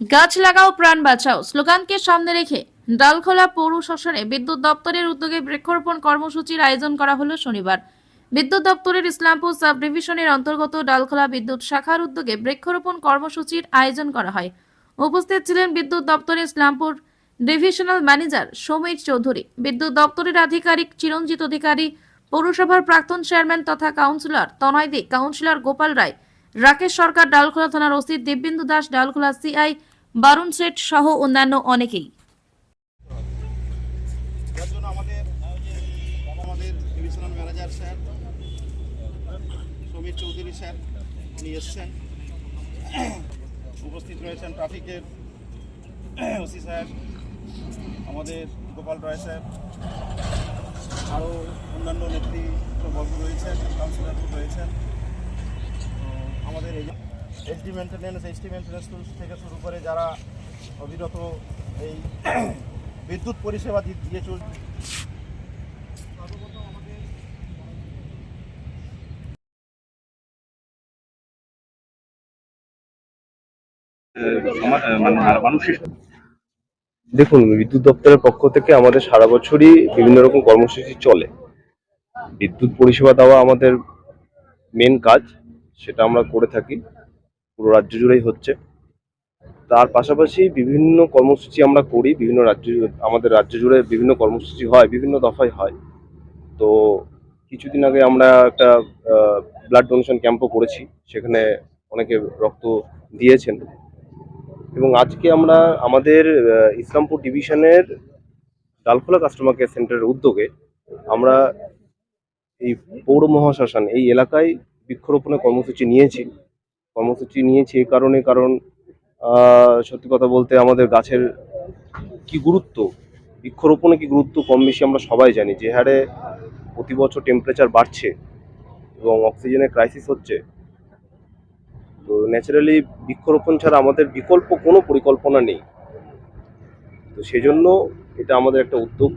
গাছ লাগাও, প্রাণ বাঁচাও। স্লোগানকে সামনে রেখে ডালখোলা পৌর শাসনে বিদ্যুৎ দপ্তরের উদ্যোগে বৃক্ষরোপণ কর্মসূচির আয়োজন করা হলো শনিবার। বিদ্যুৎ দপ্তরের ইসলামপুর সাব ডিভিশনের অন্তর্গত ডালখোলা বিদ্যুৎ শাখার উদ্যোগে বৃক্ষরোপণ কর্মসূচির আয়োজন করা হয়। উপস্থিত ছিলেন বিদ্যুৎ দপ্তরের ইসলামপুর ডিভিশনাল ম্যানেজার সমীর চৌধুরী, বিদ্যুৎ দপ্তরের আধিকারিক চিরঞ্জিত অধিকারী, পৌরসভার প্রাক্তন চেয়ারম্যান তথা কাউন্সিলর তনয় দে, কাউন্সিলর গোপাল রায় রাকেশ সরকার ডালখোলা থানার ওসি দিব্যেন্দু দাস, ডালখোলা সিআই বারুণ শেঠ সহ অন্যান্য অনেকেই। সমীর চৌধুরী স্যার, উনি এসছেন। উপস্থিত রয়েছেন ট্রাফিকের ওসি স্যার, আমাদের গোপাল রায় স্যার, আরও অন্যান্য নেতৃত্ববর্গ রয়েছেন, কাউন্সিলর রয়েছেন। এইচডি মেনটেন্যান্স এইচডি মেনটেন্যান্স থেকে শুরু করে যারা অবিরত এই বিদ্যুৎ পরিষেবা দিয়ে চলছে দেখুন, বিদ্যুৎ দপ্তরের পক্ষ থেকে আমাদের সারা বছরই বিভিন্ন রকম কর্মসূচি চলে। বিদ্যুৎ পরিষেবা দেওয়া আমাদের মেন কাজ, সেটা আমরা করে থাকি। পুরো রাজ্য জুড়েই হচ্ছে। তার পাশাপাশি বিভিন্ন কর্মসূচি আমরা করি, বিভিন্ন রাজ্য আমাদের রাজ্য জুড়ে বিভিন্ন কর্মসূচি হয়, বিভিন্ন দফায় হয়। তো কিছুদিন আগে আমরা একটা ব্লাড ডোনেশন ক্যাম্পও করেছি, সেখানে অনেকে রক্ত দিয়েছেন। এবং আজকে আমরা আমাদের ইসলামপুর ডিভিশনের ডালখোলা কাস্টমার কেয়ার সেন্টারের উদ্যোগে আমরা এই পৌর মহাশ্মশান, এই এলাকায় বৃক্ষরোপণের কর্মসূচি নিয়েছি। কর্মসূচি নিয়েছি এই কারণে, কারণ সত্যি কথা বলতে আমাদের গাছের কি গুরুত্ব? বৃক্ষরোপণে কি গুরুত্ব কম বেশি আমরা সবাই জানি। যে হারে প্রতি বছর টেম্পারেচার বাড়ছে এবং অক্সিজেনের ক্রাইসিস হচ্ছে, তো ন্যাচারালি বৃক্ষরোপণ ছাড়া আমাদের বিকল্প কোনো পরিকল্পনা নেই। তো সেজন্য এটা আমাদের একটা উদ্যোগ।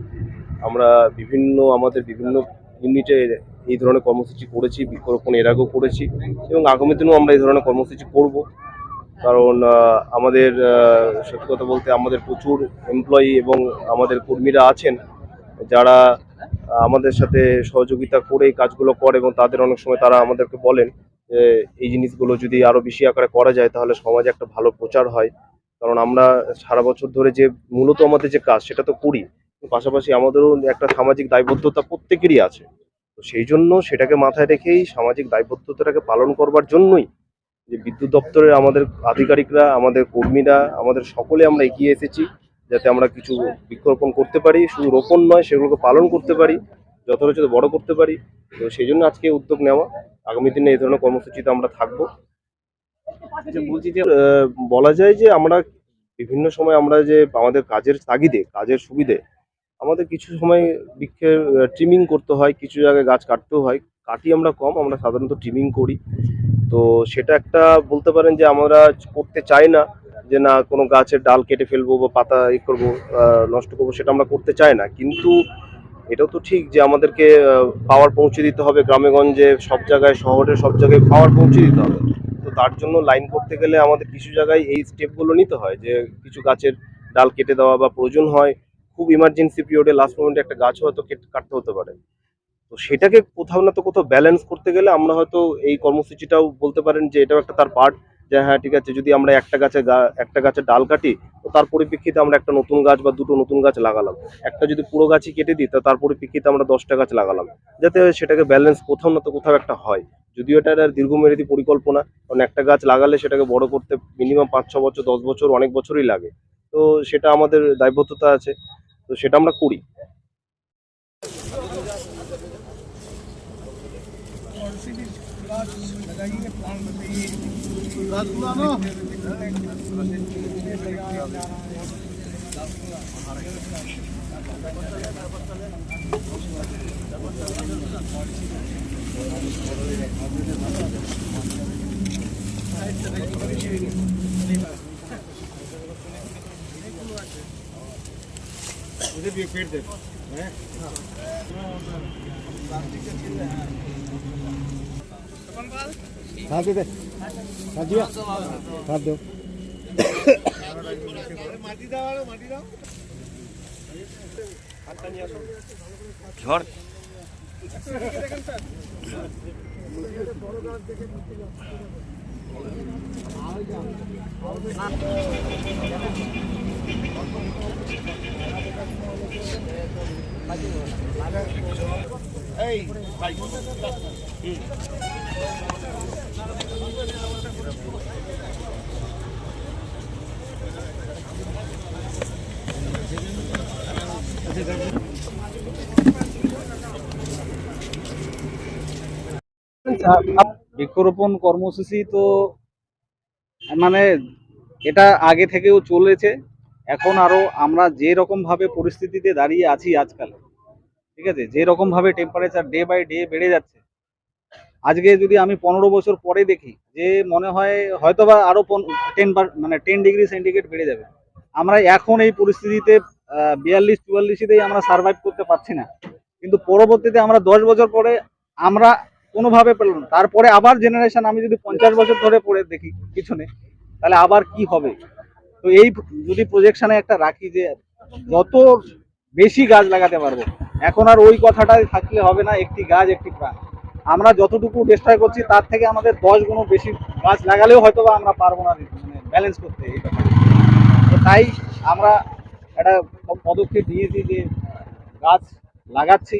আমরা বিভিন্ন, আমাদের বিভিন্ন ইউনিটে এই ধরনের কর্মসূচি করেছি বৃক্ষরোপণ এর আগেও করেছি এবং আগামী দিনেও আমরা এই ধরনের কর্মসূচি করব। কারণ আমাদের সত্যি কথা বলতে আমাদের প্রচুর এমপ্লয়ি এবং আমাদের কর্মীরা আছেন যারা আমাদের সাথে সহযোগিতা করে এই কাজগুলো করে এবং তাদের অনেক সময় তারা আমাদেরকে বলেন যে, এই জিনিসগুলো যদি আরও বেশি আকারে করা যায় তাহলে সমাজে একটা ভালো প্রচার হয়। কারণ আমরা সারা বছর ধরে যে, মূলত আমাদের যে কাজ সেটা তো করি, পাশাপাশি আমাদেরও একটা সামাজিক দায়বদ্ধতা প্রত্যেকেরই আছে। তো সেই জন্য সেটাকে মাথায় রেখেই সামাজিক দায়বদ্ধতাটাকে পালন করবার জন্যই যে বিদ্যুৎ দপ্তরের আমাদের আধিকারিকরা আমাদের কর্মীরা আমাদের সকলে আমরা এগিয়ে এসেছি যাতে আমরা কিছু বৃক্ষরোপণ করতে পারি। শুধু রোপণ নয় সেগুলোকে পালন করতে পারি যত বড় করতে পারি। তো সেই জন্য আজকে উদ্যোগ নেওয়া। আগামী দিনে এই ধরনের কর্মসূচিতে আমরা থাকব। বলছি যে বলা যায় যে আমরা বিভিন্ন সময় আমরা যে আমাদের কাজের তাগিদে কাজের সুবিধে আমাদের কিছু সময় বৃক্ষের ট্রিমিং করতে হয়, কিছু জায়গায় গাছ কাটতেও হয়। কাটি আমরা কম, আমরা সাধারণত ট্রিমিং করি। তো সেটা একটা বলতে পারেন যে আমরা করতে চাই না, যে না, কোনো গাছের ডাল কেটে ফেলব বা পাতা ই করব নষ্ট করব, সেটা আমরা করতে চাই না। কিন্তু এটাও তো ঠিক যে আমাদেরকে পাওয়ার পৌঁছে দিতে হবে। গ্রামেগঞ্জে সব জায়গায়, শহরে সব জায়গায় পাওয়ার পৌঁছে দিতে হবে। তো তার জন্য লাইন করতে গেলে আমাদের কিছু জায়গায় এই স্টেপগুলো নিতে হয় যে কিছু গাছের ডাল কেটে দেওয়া বা প্রয়োজন হয় খুব ইমার্জেন্সি পিরিয়ডে লাস্ট মোমেন্টে একটা গাছ হয়তো কেটে, কাটতে হতে পারে। তো সেটাকে কোথাও না তো কোথাও ব্যালেন্স করতে গেলে আমরা হয়তো এই কর্মসূচিটাও বলতে পারেন যে এটাও একটা তার পার্ট যে হ্যাঁ ঠিক আছে, যদি আমরা একটা গাছে একটা গাছে ডাল কাটি, তো তার পরিপ্রেক্ষিতে আমরা একটা নতুন গাছ বা দুটো নতুন গাছ লাগালাম। একটা যদি পুরো গাছই কেটে দিই, তো তার পরিপ্রেক্ষিতে আমরা দশটা গাছ লাগালাম। যাতে সেটাকে ব্যালেন্স কোথাও না তো কোথাও একটা হয়। যদিও এটা একটা দীর্ঘমেয়াদী পরিকল্পনা, কারণ একটা গাছ লাগালে সেটাকে বড় করতে মিনিমাম পাঁচ, ছ বছর, দশ বছর, অনেক বছরই লাগে। তো সেটা আমাদের দায়বদ্ধতা আছে। তো সেটা আমরা করি। সাপ দিতে সাপ দিও সাপ দিও মাটি দাও মাটি দাও ঝড় বড় গাছ দেখে এই ভাই। বৃক্ষরোপণ কর্মসূচি তো মানে এটা আগে থেকেও চলেছে। এখন আরও আমরা যে রকম ভাবে পরিস্থিতিতে দাঁড়িয়ে আছি আজকাল, ঠিক আছে? যে রকম ভাবে টেম্পারেচার ডে বাই ডে বেড়ে যাচ্ছে। আজকে যদি আমি পনেরো বছর পরে দেখি, যে মনে হয় হয়তোবা আরও টেন মানে টেন ডিগ্রি সেন্টিগ্রেড বেড়ে যাবে। আমরা এখন এই পরিস্থিতিতে বিয়াল্লিশ চুয়াল্লিশেতেই আমরা সার্ভাইভ করতে পারছি না। কিন্তু পরবর্তীতে আমরা দশ বছর পরে আমরা কোনোভাবে পেলাম না। তারপরে আবার জেনারেশন আমি যদি পঞ্চাশ বছর ধরে পড়ে দেখি পিছনে, তাহলে আবার কি হবে? তো এই যদি প্রজেকশনে একটা রাখি যে যত বেশি গাছ লাগাতে পারব, এখন আর ওই কথাটাই থাকলে হবে না, একটি গাছ, একটি প্রাণ। আমরা যতটুকু ডিস্ট্রয় করছি, তার থেকে আমাদের দশ গুণ বেশি গাছ লাগালেও হয়তো বা আমরা পারব না মানে ব্যালেন্স করতে এই ব্যাপারে। তো তাই আমরা একটা পদক্ষেপ নিয়েছি যে গাছ লাগাচ্ছি।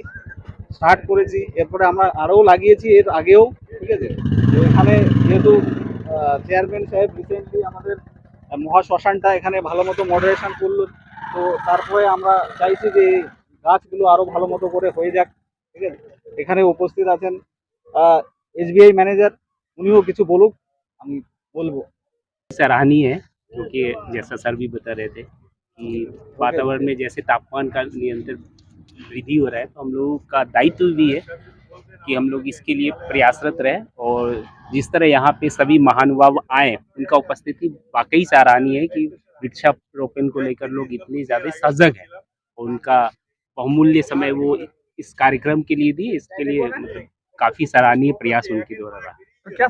স্টার্ট করেছি এরপরে আমরা আরও লাগিয়েছি এর আগেও ঠিক আছে তো এখানে যেহেতু চেয়ারম্যান সাহেব রিসেন্টলি আমাদের আহ, মহাশ্মশানটা এখানে ভালো মতো মডারেশন করলো তো তারপরে আমরা চাইছি যে এই গাছগুলো আরও ভালো মতো করে হয়ে যাক ঠিক আছে এখানে উপস্থিত আছেন এসবিআই ম্যানেজার উনিও কিছু বলুক আমি বলবো सराहनीय है क्योंकि जैसा सर भी बता रहे थे कि वातावरण में जैसे तापमान का नियंत्रण वृद्धि हो रहा है तो हम लोगों का दायित्व भी है कि हम लोग इसके लिए प्रयासरत रहे और जिस तरह यहाँ पे सभी महानुभाव आए, उनका उपस्थिति वाकई सराहनीय है कि वृक्षारोपण को लेकर लोग इतने ज़्यादा सजग हैं और उनका बहुमूल्य समय वो इस कार्यक्रम के लिए दिए, इसके लिए मतलब काफ़ी सराहनीय प्रयास उनके द्वारा रहा। तो क्या